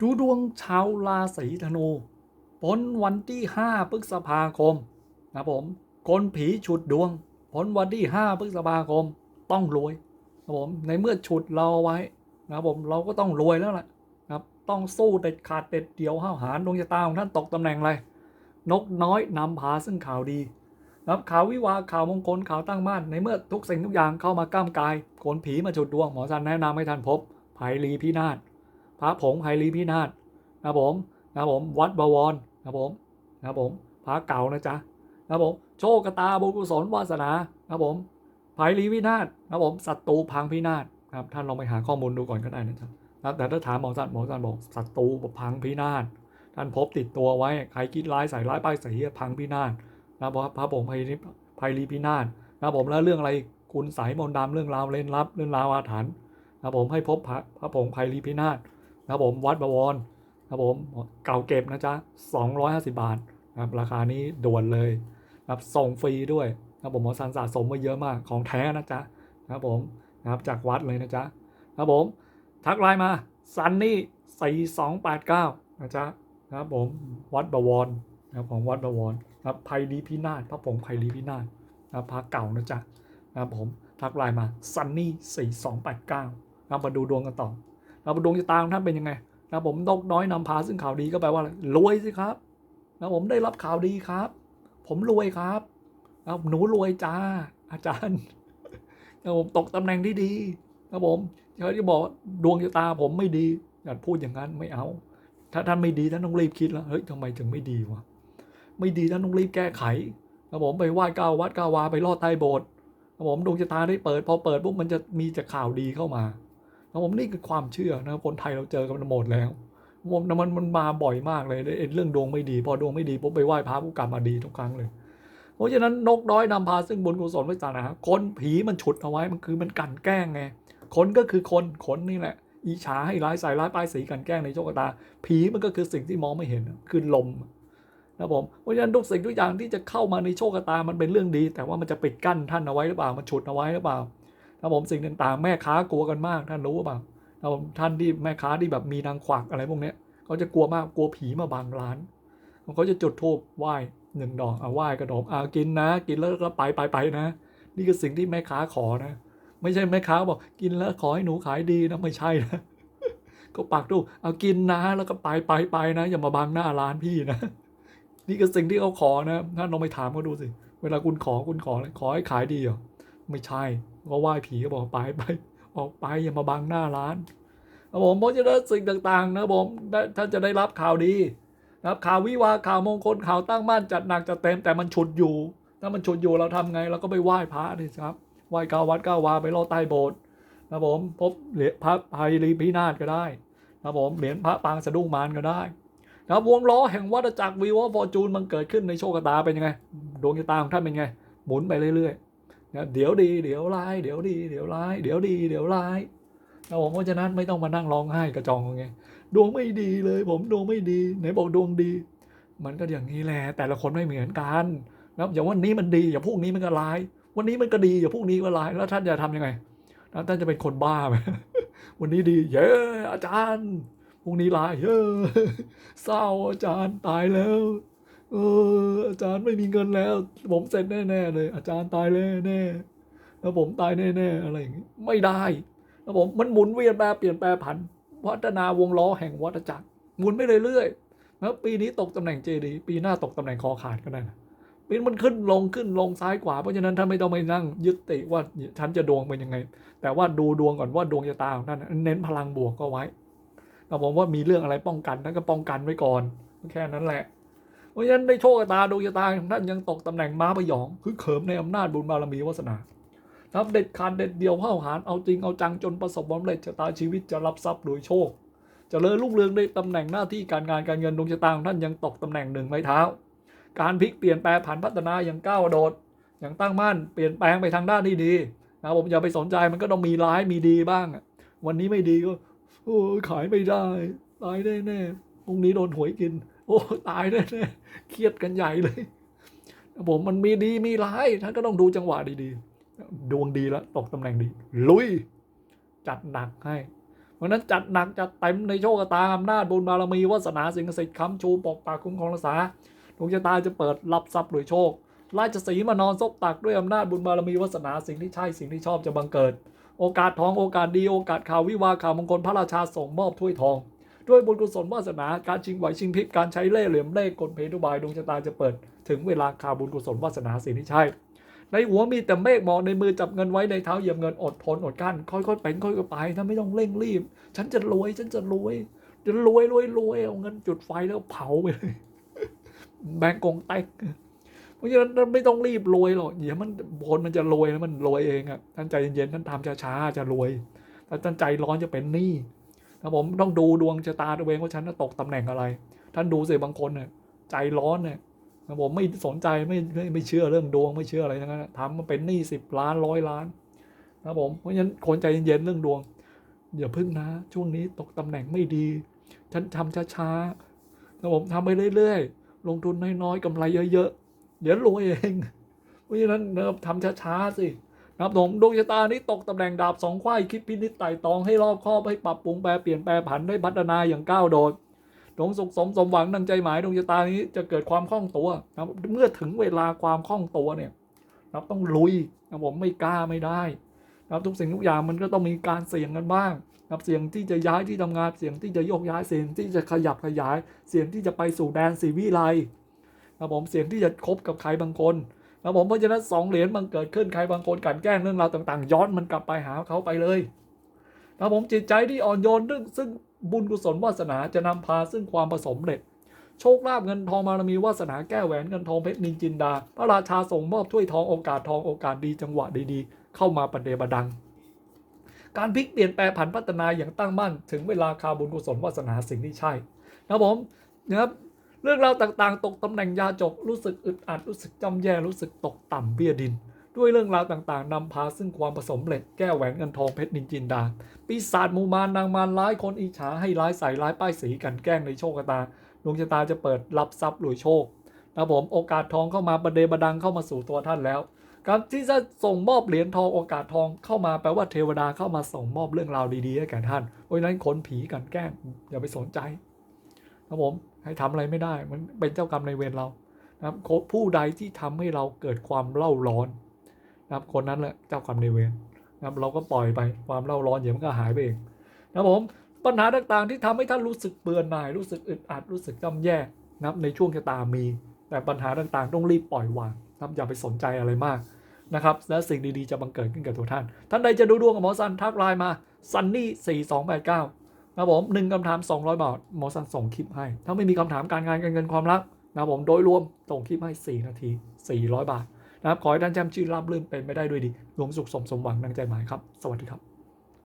ดูดวงชาวราศีธนูผลวันที่ 5 พฤษภาคมนะผม คนผีฉุดดวงผลวันที่ 5 พฤษภาคม ต้องรวยนะผม ในเมื่อฉุดเราไว้นะผมเราก็ต้องรวยแล้วล่ะนะครับ ต้องสู้เด็ดขาดเด็ดเดี่ยวห้าวหาญดวงชะตาของท่านตกตำแหน่งอะไร นกน้อยนำพาซึ่งข่าวดีนะครับข่าววิวาข่าวมงคลข่าวตั้งมั่นในเมื่อทุกสิ่งทุกอย่างเข้ามาก้ามกายคนผีมาฉุดดวงหมอสันแนะนำให้ท่านพบไผ่ลีพินาศ พระผงไพรีพินาศนะผมนะผมวัดบวรนะผมนะผมพระเก่านะจ๊ะนะผมโชคกตาบุญกุศลวาสนานะผมไพรีพินาศนะผมศัตรูพังพินาศครับท่านลองไปหาข้อมูลดูก่อนก็ได้นะครับแต่ถ้าถามหมอสันหมอสันบอกศัตรูพังพินาศท่านพบติดตัวไว้ใครคิดร้ายใส่ร้ายป้ายใส่เฮียพังพินาศนะครับพระผงไพรีไพรีพินาศนะผมแล้วเรื่องอะไรคุณสายมนต์ดำเรื่องราวเล่นลับเรื่องราวอาถรรพ์นะผมให้พบพระพระผงไพรีพินาศ นะครับผมวัดบวรนะครับผมเก่าเก็บนะจ๊ะ250 บาทนะครับราคานี้ด่วนเลยนะครับส่งฟรีด้วยนะครับผมหมอสันสะสมมาเยอะมากของแท้นะจ๊ะนะครับผมนะครับจากวัดเลยนะจ๊ะนะครับผมทักไลน์มาซันนี่4289นะจ๊ะนะครับผมวัดบวรนะครับของวัดบวรนะครับไพรีพินาศพระผงไพรีพินาศนะครับพระเก่านะจ๊ะนะครับผมทักไลน์มาซันนี่4289นะครับมาดูดวงกันต่อ เราดวงชะตาของท่านเป็นยังไงนะผมนกน้อยนำพาซึ่งข่าวดีก็แปลว่าอะไรรวยสิครับนะผมได้รับข่าวดีครับ ผมรวยครับนะหนูรวยจ้าอาจารย์นะผมตกตำแหน่งที่ดีนะผมเขาจะบอกว่าดวงชะตาผมไม่ดีอย่าพูดอย่างนั้นไม่เอา ถ้าท่านไม่ดีท่านต้องรีบคิดแล้วเฮ้ยทำไมถึงไม่ดีวะไม่ดีท่านต้องรีบแก้ไขนะผมไปไหว้ก้าววัดก้าววาไปลอดใต้โบสถ์นะผมดวงชะตาได้เปิด พอเปิดปุ๊บมันจะมีแต่ข่าวดีเข้ามา นะผมนี่คือความเชื่อนะคนไทยเราเจอกันหมดแล้วผมนะมันมันมาบ่อยมากเลยเรื่องดวงไม่ดี พอดวงไม่ดีผมไปไหว้พระผู้กลับมาดีทุกครั้งเลย เพราะฉะนั้นนกน้อยนำพาซึ่งบุญกุศลไว้สานะคนผีมันฉุดเอาไว้มันคือมันกันแกล้งไงคนก็คือคนคนนี่แหละ อีฉาให้ร้ายใส่ร้ายป้ายสีกันแกล้งในโชคตา ผีมันก็คือสิ่งที่มองไม่เห็นคือลมนะผมเพราะฉะนั้นทุกสิ่งทุกอย่างที่จะเข้ามาในโชคตามันเป็นเรื่องดี แต่ว่ามันจะปิดกั้นท่านเอาไว้หรือเปล่ามันฉุดเอาไว้หรือเปล่า นะผมสิ่งต่างๆ แม่ค้ากลัวกันมาก ท่านรู้เปล่าเราท่านที่แม่ค้าที่แบบมีนางขวักอะไรพวกเนี้ยเขาจะกลัวมากกลัวผีมาบังร้านเขาจะจุดธูปไหว้หนึ่งดอกเอาไหว้กระดมเอากินนะ กินแล้วก็ไปไปไปนะ นี่คือสิ่งที่แม่ค้าขอนะ ไม่ใช่แม่ค้าบอกกินแล้วขอให้หนูขายดีนะไม่ใช่นะก็ปักดูเอากินนะแล้วก็ไปไปไปนะ อย่ามาบังหน้าร้านพี่นะ นี่คือสิ่งที่เขาขอนะท่านลองไปถามเขาดูสิ เวลาคุณขอคุณขออะไรขอให้ขายดีเหรอไม่ใช่ ก็ไหว้ผีก็บอกไปไป ออกไปอย่ามาบังหน้าร้านนะผมเพราะฉะนั้นสิ่งต่างๆ นะผมได้ท่านจะได้รับข่าวดีนะครับข่าววิวาข่าวมงคลข่าวตั้งมั่นจัดหนักจัดเต็มแต่มันฉุดอยู่ ถ้ามันฉุดอยู่เราทำไงเราก็ไปไหว้พระนี่ครับไหว้ก้าวัดก้าวาไปรอใต้โบสถ์นะผมพบเหรียญพระไพรีพินาศก็ได้นะผมเหรียญพระปางสะดุ้งมารก็ได้นะวงล้อแห่งวัฏจักรวีวอฟอร์จูนมันเกิดขึ้นในโชคชะตาเป็นยังไงดวงชะตาของท่านเป็นไง หมุนไปเรื่อยๆ นะเดี๋ยวดีเดี๋ยวร้ายเดี๋ยวดีเดี๋ยวร้ายเดี๋ยวดีเดี๋ยวร้ายนะผมเพราะฉะนั้นไม่ต้องมานั่งร้องไห้กระจองไงดวงไม่ดีเลย ผมดวงไม่ดีไหนบอกดวงดี มันก็อย่างนี้แหละแต่ละคนไม่เหมือนกันนะอย่างวันนี้มันดีอย่าพรุ่งนี้มันก็ร้าย วันนี้มันก็ดีอย่าพรุ่งนี้ก็ร้ายแล้วท่านจะทำยังไงท่านจะเป็นคนบ้าไหมวันนี้ดีเย้อาจารย์พรุ่งนี้ร้ายเย้เศร้าอาจารย์ตายแล้ว เออ อาจารย์ไม่มีเงินแล้ว ผมเซ็นแน่ๆเลย อาจารย์ตายแน่แน่ๆแล้วผมตายแน่ๆอะไรอย่างงี้ไม่ได้แล้วผมมันหมุนเวียนแปรเปลี่ยนแปรผันพัฒนาวงล้อแห่งวัฏจักรหมุนไปเรื่อยๆแล้วปีนี้ตกตำแหน่งเจดีปีหน้าตกตำแหน่งคอขาดก็ได้นะปีนมันขึ้นลงขึ้นลงซ้ายขวาเพราะฉะนั้นท่านไม่ต้องไปนั่งยึดติว่าฉันจะดวงเป็นยังไง แต่ว่าดูดวงก่อนว่าดวงชะตาของท่านเน้นพลังบวกก็ไว้แล้วผมว่ามีเรื่องอะไรป้องกันท่านก็ป้องกันไว้ก่อนแค่นั้นแหละ เพราะฉะนั้นในโชคตาดวงชะตาของท่านยังตกตำแหน่งม้าพยองคือเขิมในอำนาจบุญบารมีวาสนาครับเด็ดขาดเด็ดเดียวเข้าหารเอาจริงเอาจังจนประสบความสำเร็จชะตาชีวิตจะรับทรัพย์โดยโชคจะเลิญรุ่งเรืองในตำแหน่งหน้าที่การงานการเงินดวงชะตาของท่านยังตกตำแหน่งหนึ่งไม้เท้า การพลิกเปลี่ยนแปลงผันพัฒนาอย่างก้าวโดดอย่างตั้งมั่นเปลี่ยนแปลงไปทางด้านที่ดีนะผมอย่าไปสนใจมันก็ต้องมีร้ายมีดีบ้างวันนี้ไม่ดีก็ขายไม่ได้ตายแน่แน่ๆพรุ่งนี้โดนหวยกิน โอ้ตายแน่ๆเครียดกันใหญ่เลยผมมันมีดีมีร้ายท่านก็ต้องดูจังหวะดีๆ ดวงดีแล้วตกตำแหน่งดี ลุย จัดหนักให้เพราะนั้นจัดหนัก จัดเต็มในโชคชะตาอำนาจบุญบารมีวาสนาสิ่งศักดิ์สิทธิ์ค้ำชูปกปักคุ้มครองรักษาดวงชะตาจะเปิดรับทรัพย์โดยโชค ราชสีมานอนซบตักด้วยอำนาจบุญบารมีวาสนาสิ่งที่ใช่สิ่งที่ชอบจะบังเกิด โอกาสทองโอกาสดีโอกาสข่าววิวาข่าวมงคลพระราชาส่งมอบถ้วยทอง ด้วยบุญกุศลวาสนาการชิงไหวชิงพริบการใช้เล่ห์เหลี่ยมเล่ห์กลเพทุบายดวงชะตาจะเปิด ถึงเวลาข่าวบุญกุศลวาสนาสิ่งที่ใช่ในหัวมีแต่เมฆหมอกในมือจับเงินไว้ในเท้าเหยียบเงินอดทนอดกั้นค่อยๆเป็นค่อยๆไปถ้าไม่ต้องเร่งรีบ ฉันจะรวยฉันจะรวยจะรวยรวยรวยเอาเงินจุดไฟแล้วเผาไปเลยแบงก์กงแตกเพราะฉะนั้นไม่ต้องรีบรวยหรอกเดี๋ยวมันคนมันจะรวยแล้วมันรวยเองอะท่านใจเย็นๆท่านทำช้าๆจะรวยถ้าท่านใจร้อนจะเป็นหนี้ นะผมต้องดูดวงชะตาตัวเองว่าฉันจะตกตำแหน่งอะไร ท่านดูสิบางคนเนี่ยใจร้อนเนี่ยนะผมไม่สนใจไม่ไม่ไม่เชื่อเรื่องดวงไม่เชื่ออะไรทั้งนั้นนะทำมาเป็นหนี้สิบล้านร้อยล้านนะผมเพราะฉะนั้นคนใจเย็นๆเรื่องดวงอย่าพึ่งนะ ช่วงนี้ตกตำแหน่งไม่ดี ฉันทำช้าๆนะผมทำไปเรื่อยๆ ลงทุนน้อยๆกำไรเยอะๆ เดี๋ยวรวยเอง เพราะฉะนั้นนะครับทำช้าๆสิ นะครับผมดวงชะตานี้ตกตำแหน่งดาบสองควายคิดพินิจไต่ตองให้รอบคอบให้ปรับปรุงแปลเปลี่ยนแปลผันได้พัฒนาอย่างก้าวโดดดวงสุขสมสมหวังดังใจหมายดวงชะตานี้จะเกิดความคล่องตัวนะครับเมื่อถึงเวลาความคล่องตัวเนี่ยนะครับต้องลุยนะครับผมไม่กล้าไม่ได้นะครับทุกสิ่งทุกอย่างมันก็ต้องมีการเสี่ยงกันบ้างนะครับเสี่ยงที่จะย้ายที่ทำงานเสี่ยงที่จะโยกย้ายเสี่ยงที่จะขยับขยาย เสี่ยงที่จะไปสู่แดนสีวิไลนะครับผมเสี่ยงที่จะคบกับใครบางคน นะครับผมเพราะฉะนั้นสองเหรียญมันเกิดขึ้นใครบางคนกลันแกล้งเรื่องราวต่าง ๆ ย้อนมันกลับไปหาเขาไปเลยนะครับผมจิตใจที่อ่อนโยนเรื่งซึ่งบุญกุศลวาสนาจะนำพาซึ่งความประสมเร็จโชคลาภเงินทองบารมีวาสนาแก้วแหวนเงินทองเพชรนินจินดา พระราชาส่งมอบถ้วยทองโอกาสทองโอกาสดีจังหวะดีๆ เข้ามาประเดประดัง การพลิกเปลี่ยนแปลผันพัฒนาอย่างตั้งมั่น ถึงเวลาคาบุญกุศลวาสนาสิ่งที่ใช่นะครับผมนะครับ รื่องราวต่างๆ ตกตำแหน่งยาจกรู้สึกอึดอัดรู้สึกจำแย่รู้สึกตกต่ำเบี้ยดิน ด้วยเรื่องราวต่างๆนำพาซึ่งความผสมเร็จแก้วแหวนเงินทองเพชรนินจินดาปีศาจมูมารนางมารร้ายคนอิจฉาให้ร้ายใส่ร้ายป้ายสีกันแกล้งในโชคตาดวงชะตาจะเปิดรับทรัพย์รวยโชคนะครับผมโอกาสทองเข้ามาประเดประดังเข้ามาสู่ตัวท่านแล้วการที่จะส่งมอบเหรียญทองโอกาสทองเข้ามาแปลว่าเทวดาเข้ามาส่งมอบเรื่องราวดีๆให้แก่ท่านเพราะฉะนั้นคนผีกันแกล้งอย่าไปสนใจนะครับผม ให้ทำอะไรไม่ได้ มันเป็นเจ้ากรรมในเวรเรานะครับผู้ใดที่ทำให้เราเกิดความเล่าร้อนนะครับคนนั้นแหละเจ้ากรรมในเวรนะครับเราก็ปล่อยไปความเล่าร้อนเดี๋ยวมันก็หายไปเองนะครับผมปัญหาต่างๆที่ทำให้ท่านรู้สึกเบื่อหน่ายรู้สึกอึดอัดรู้สึกจำแย่นะครับในช่วงชะตามี แต่ปัญหาต่างๆ ต้องรีบปล่อยวางนะครับอย่าไปสนใจอะไรมากนะครับและสิ่งดีๆ จะบังเกิดขึ้นกับตัวท่าน ท่านใดจะดูดวงกับหมอซันทักไลน์มาซัน นะผมหนึ่งคำถาม 200 บาทหมอซันส่งคลิปให้ ถ้าไม่มีคำถามการงานการเงินความรักนะผมโดยรวมส่งคลิปให้ 4 นาที 400 บาทนะครับขอให้ท่านแจ่มชื่นรับลื่นเป็นไม่ได้ด้วยดีดวงสุขสมสมหวังดังใจหมายครับ สวัสดีครับ